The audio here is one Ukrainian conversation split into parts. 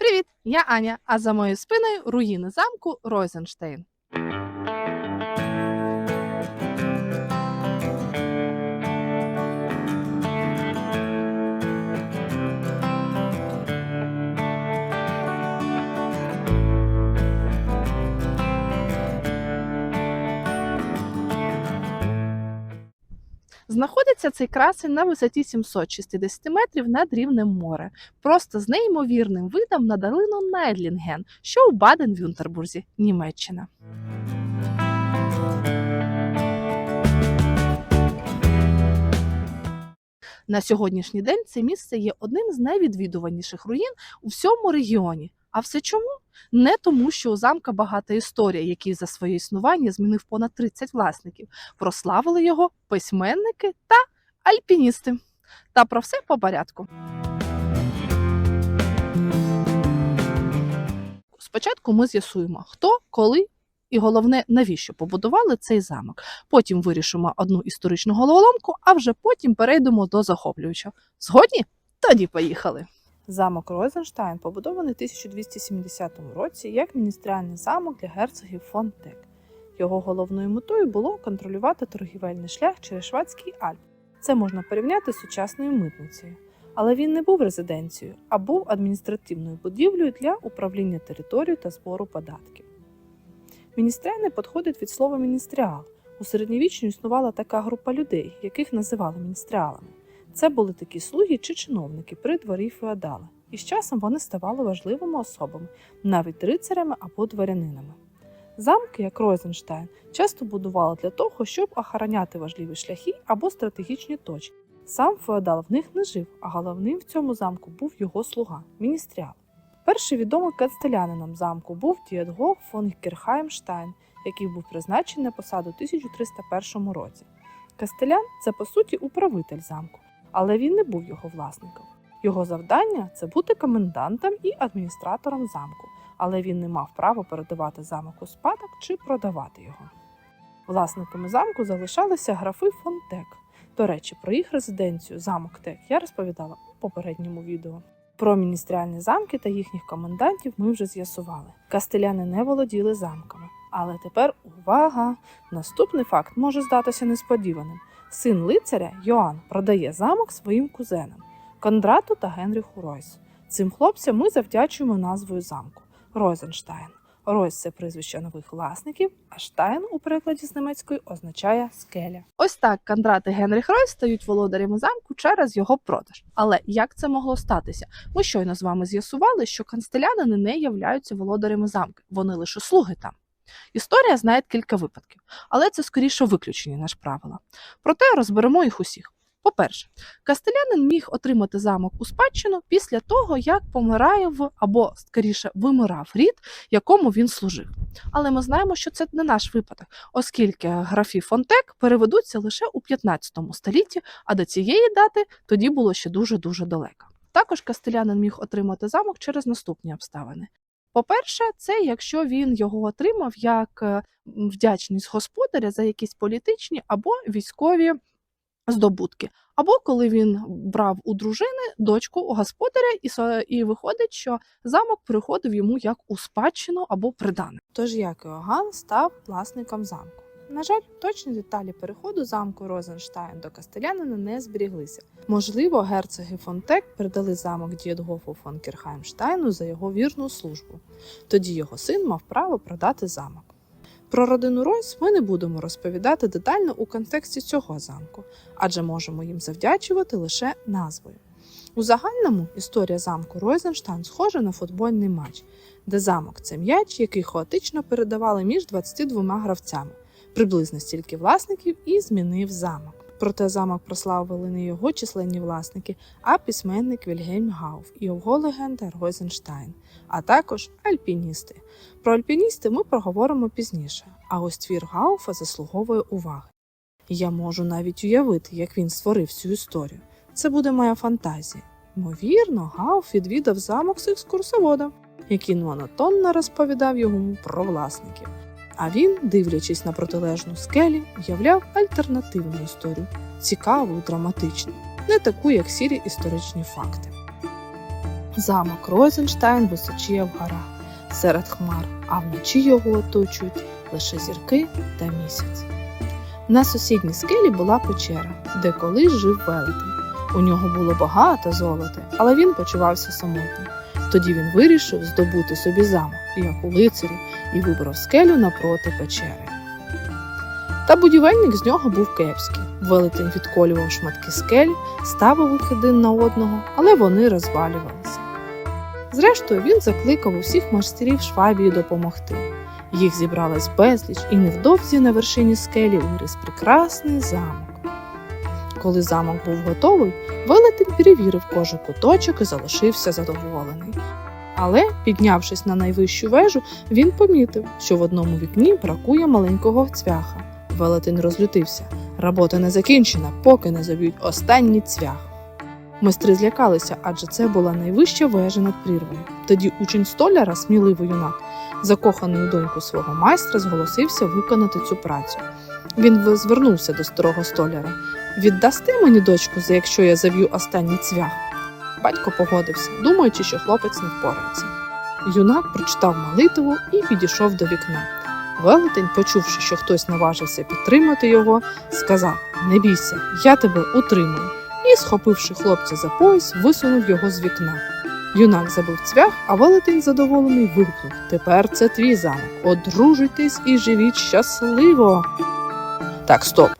Привіт! Я Аня, а за моєю спиною руїни замку Ройзенштейн. Знаходиться цей красень на висоті 760 метрів над рівнем моря, просто з неймовірним видом на долину Найдлінген, що у Баден-Вюнтербурзі, Німеччина. На сьогоднішній день це місце є одним з найвідвідуваніших руїн у всьому регіоні. А все чому? Не тому, що у замка багата історія, який за своє існування змінив понад 30 власників. Прославили його письменники та альпіністи. Та про все по порядку. Спочатку ми з'ясуємо, хто, коли і головне, навіщо побудували цей замок. Потім вирішимо одну історичну головоломку, а вже потім перейдемо до захоплюючого. Згодні? Тоді поїхали. Замок Розенштайн побудований в 1270 році як міністріальний замок для герцогів фон Тек. Його головною метою було контролювати торгівельний шлях через Швадський Альп. Це можна порівняти з сучасною митницею. Але він не був резиденцією, а був адміністративною будівлею для управління територією та збору податків. Міністріальне підходить від слова міністріал. У середньовіччю існувала така група людей, яких називали міністріалами. Це були такі слуги чи чиновники при дворі феодала, і з часом вони ставали важливими особами, навіть рицарями або дворянинами. Замки, як Ройзенштайн, часто будували для того, щоб охороняти важливі шляхи або стратегічні точки. Сам феодал в них не жив, а головним в цьому замку був його слуга міністріал. Перший відомий кастелянином замку був Дієдго фон Кірхаймштайн, який був призначений на посаду у 1301 році. Кастелян це по суті управитель замку, але він не був його власником. Його завдання це бути комендантом і адміністратором замку, але він не мав права передавати замок у спадок чи продавати його. Власниками замку залишалися графи фон Тек. До речі, про їх резиденцію замок Тек я розповідала у попередньому відео. Про міністріальні замки та їхніх комендантів ми вже з'ясували. Кастеляни не володіли замками. Але тепер увага! Наступний факт може здатися несподіваним. Син лицаря Йоанн продає замок своїм кузенам Кондрату та Генріху Ройс. Цим хлопцям ми завдячуємо назвою замку Ройзенштайн. Ройс це прізвище нових власників, а Штайн у перекладі з німецької означає скеля. Ось так Кондрат і Генріх Ройс стають володарями замку через його продаж. Але як це могло статися? Ми щойно з вами з'ясували, що канстелянини не являються володарями замку, вони лише слуги там. Історія знає кілька випадків, але це скоріше виключення ніж правила. Проте розберемо їх усіх. По-перше, кастелянин міг отримати замок у спадщину після того, як помирає в або скоріше вимирав рід, якому він служив. Але ми знаємо, що це не наш випадок, оскільки графі Фонтек переведуться лише у 15 столітті, а до цієї дати тоді було ще дуже дуже далеко. Також кастелянин міг отримати замок через наступні обставини. По-перше, це якщо він його отримав як е, вдячність господаря за якісь політичні або військові здобутки, або коли він брав у дружини дочку у господаря, і, і виходить, що замок приходив йому як у спадщину або придане. Тож як Іоганн став власником замку. На жаль, точні деталі переходу замку Розенштайн до Кастелянина не зберіглися. Можливо, герцоги фон Тек передали замок Дієдгофу фон Кірхаймштайну за його вірну службу. Тоді його син мав право продати замок. Про родину Ройс ми не будемо розповідати детально у контексті цього замку, адже можемо їм завдячувати лише назвою. У загальному історія замку Ройзенштайн схожа на футбольний матч, де замок це м'яч, який хаотично передавали між 22 гравцями, приблизно стільки власників і змінив замок. Проте замок прославили не його численні власники, а письменник Вільгельм Гауф і його легенда Ройзенштайн, а також альпіністи. Про альпіністи ми поговоримо пізніше, а ось твір Гауфа заслуговує уваги. Я можу навіть уявити, як він створив цю історію. Це буде моя фантазія. Ймовірно, Гауф відвідав замок з екскурсоводом, який монотонно розповідав йому про власників. А він, дивлячись на протилежну скелі, уявляв альтернативну історію, цікаву, драматичну, не таку, як сірі історичні факти. Замок Розенштайн височіє в горах серед хмар, а вночі його оточують лише зірки та місяць. На сусідній скелі була печера, де колись жив велетень. У нього було багато золота, але він почувався самотнім. Тоді він вирішив здобути собі замок, як у лицарі, і вибрав скелю напроти печери. Та будівельник з нього був кепський. Велетень відколював шматки скель, ставив їх один на одного, але вони розвалювалися. Зрештою, він закликав усіх майстерів Швабії допомогти. Їх зібралось безліч, і невдовзі на вершині скелі виріс прекрасний замок. Коли замок був готовий, велетень перевірив кожен куточок і залишився задоволений. Але, піднявшись на найвищу вежу, він помітив, що в одному вікні бракує маленького цвяха. Велетень розлютився. Робота не закінчена, поки не заб'ють останній цвях. Майстри злякалися, адже це була найвища вежа над прірвою. Тоді учень столяра, сміливий юнак, закоханий у доньку свого майстра, зголосився виконати цю працю. Він звернувся до старого столяра. Віддасти мені дочку, за якщо я зав'ю останній цвях? Батько погодився, думаючи, що хлопець не впорається. Юнак прочитав молитву і підійшов до вікна. Велетень, почувши, що хтось наважився підтримати його, сказав: Не бійся, я тебе утримую. І, схопивши хлопця за пояс, висунув його з вікна. Юнак забив цвях, а велетень задоволений вигукнув Тепер це твій замок. Одружуйтесь і живіть щасливо. Так, стоп.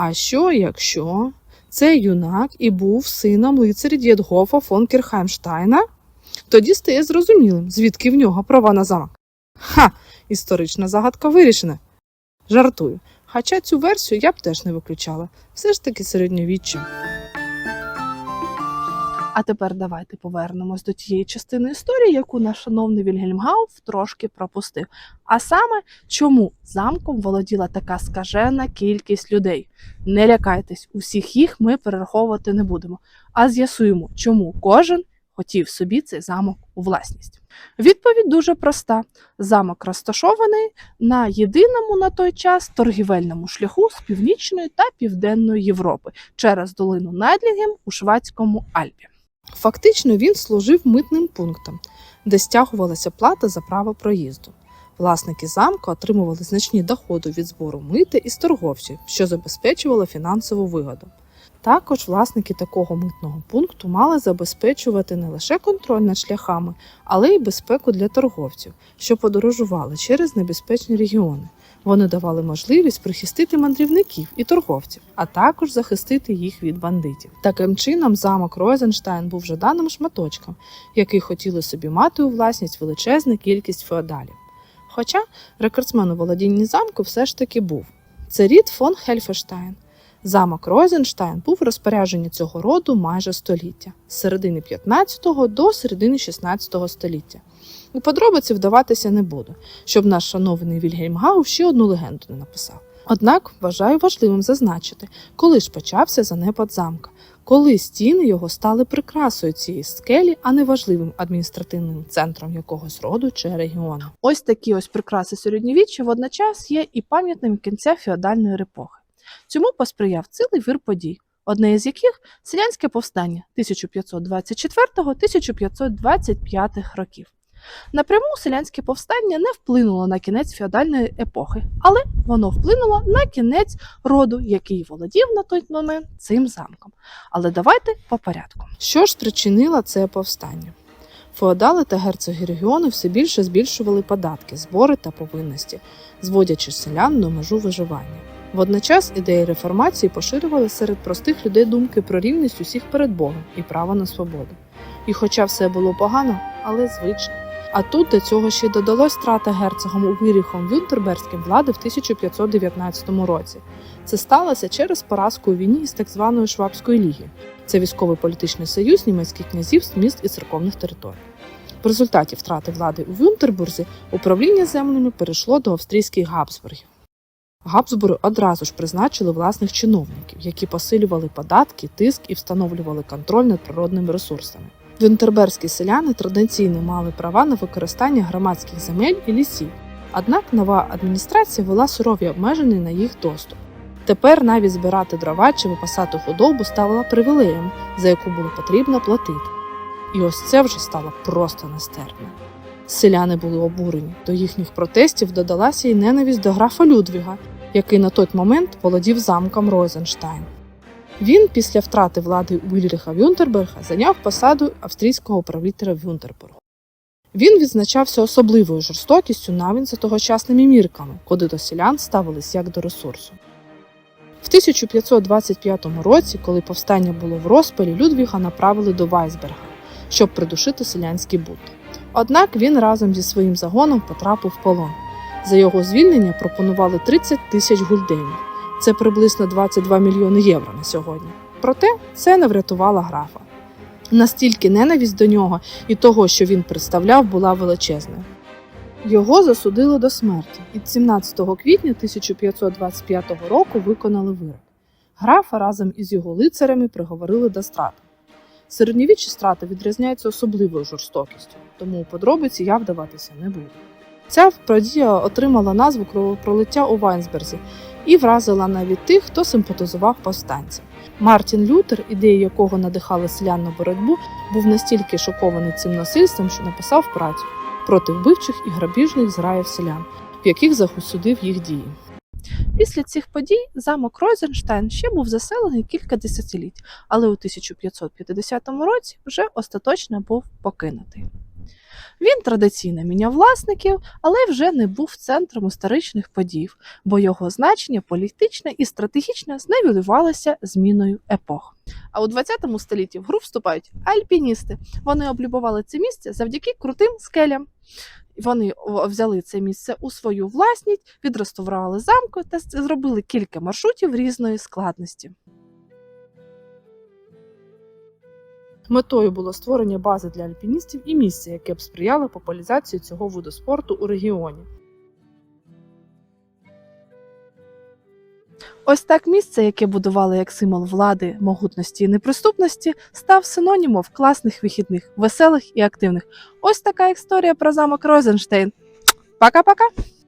А що, якщо цей юнак і був сином лицаря Дєдгофа фон Кірхаймштайна? Тоді стає зрозумілим, звідки в нього права на замок. Ха! Історична загадка вирішена. Жартую. Хоча цю версію я б теж не виключала. Все ж таки середньовіччя. А тепер давайте повернемось до тієї частини історії, яку наш шановний Вільгельм Гауф трошки пропустив. А саме, чому замком володіла така скажена кількість людей? Не лякайтесь, усіх їх ми перераховувати не будемо, а з'ясуємо, чому кожен хотів собі цей замок у власність. Відповідь дуже проста: замок розташований на єдиному на той час торгівельному шляху з північної та південної Європи через долину Найдлінгем у Швадському Альпі. Фактично він служив митним пунктом, де стягувалася плата за право проїзду. Власники замку отримували значні доходи від збору мити із торговців, що забезпечувало фінансову вигоду. Також власники такого митного пункту мали забезпечувати не лише контроль над шляхами, але й безпеку для торговців, що подорожували через небезпечні регіони. Вони давали можливість прихистити мандрівників і торговців, а також захистити їх від бандитів. Таким чином, замок Розенштайн був жаданим шматочком, який хотіли собі мати у власність величезна кількість феодалів. Хоча рекордсмен у володінні замку все ж таки був це рід фон Хельфештайн. Замок Розенштайн був в розпорядженні цього роду майже століття з середини 15-го до середини 16-го століття. У подробиці вдаватися не буду, щоб наш шановний Вільгельм Гау ще одну легенду не написав. Однак вважаю важливим зазначити, коли ж почався занепад замка, коли стіни його стали прикрасою цієї скелі, а не важливим адміністративним центром якогось роду чи регіону. Ось такі ось прикраси середньовіччя водночас є і пам'ятним кінця феодальної епохи. Цьому посприяв цілий вир подій, одне із яких селянське повстання 1524-1525 років. Напряму селянське повстання не вплинуло на кінець феодальної епохи, але воно вплинуло на кінець роду, який володів на той момент цим замком. Але давайте по порядку. Що ж причинило це повстання? Феодали та герцоги регіону все більше збільшували податки, збори та повинності, зводячи селян до межу виживання. Водночас ідеї реформації поширювали серед простих людей думки про рівність усіх перед Богом і право на свободу. І хоча все було погано, але звично. А тут до цього ще додалось страта герцогом Віріхом Вюнтерберзьким влади в 1519 році. Це сталося через поразку у війні із так званою Швабською ліги. Це військовий політичний союз німецьких князівств, міст і церковних територій. В результаті втрати влади у Вюнтербурзі управління землями перейшло до австрійських Габсбургів. Габсбури одразу ж призначили власних чиновників, які посилювали податки, тиск і встановлювали контроль над природними ресурсами. Вюнтерберзькі селяни традиційно мали права на використання громадських земель і лісів. Однак нова адміністрація вела сурові обмеження на їх доступ. Тепер навіть збирати дрова чи випасати худобу ставила привілеєм, за яку було потрібно платити. І ось це вже стало просто нестерпно. Селяни були обурені. До їхніх протестів додалася й ненависть до графа Людвіга, який на той момент володів замком Розенштайн. Він після втрати влади Ульріха Вюнтерберга зайняв посаду австрійського правителя Вюнтербергу. Він відзначався особливою жорстокістю навіть за тогочасними мірками, куди до селян ставились як до ресурсу. В 1525 році, коли повстання було в розпалі, Людвіга направили до Вайсберга, щоб придушити селянський бунт. Однак він разом зі своїм загоном потрапив в полон. За його звільнення пропонували 30 тисяч гульденів. Це приблизно 22 мільйони євро на сьогодні. Проте це не врятувало графа. Настільки ненависть до нього і того, що він представляв, була величезною. Його засудили до смерті, і 17 квітня 1525 року виконали вирок. Графа разом із його лицарями приговорили до страти. Середньовіччі страти відрізняються особливою жорстокістю, тому у подробиці я вдаватися не буду. Ця подія отримала назву кровопролиття у Вайнсберзі і вразила навіть тих, хто симпатизував повстанцям. Мартін Лютер, ідеї якого надихали селян на боротьбу, був настільки шокований цим насильством, що написав працю проти вбивчих і грабіжних зграїв селян, в яких засудив їх дії. Після цих подій замок Ройзенштайн ще був заселений кілька десятиліть, але у 1550 році вже остаточно був покинутий. Він традиційно міняв власників, але вже не був центром історичних подій, бо його значення політичне і стратегічне зневілювалося зміною епох. А у 20 столітті в гру вступають альпіністи. Вони облюбували це місце завдяки крутим скелям. Вони взяли це місце у свою власність, відреставрували замку та зробили кілька маршрутів різної складності. Метою було створення бази для альпіністів і місця, яке б сприяло популяризації цього виду спорту у регіоні. Ось так місце, яке будували як символ влади, могутності і неприступності, став синонімом класних вихідних, веселих і активних. Ось така історія про замок Розенштейн. Пока-пока!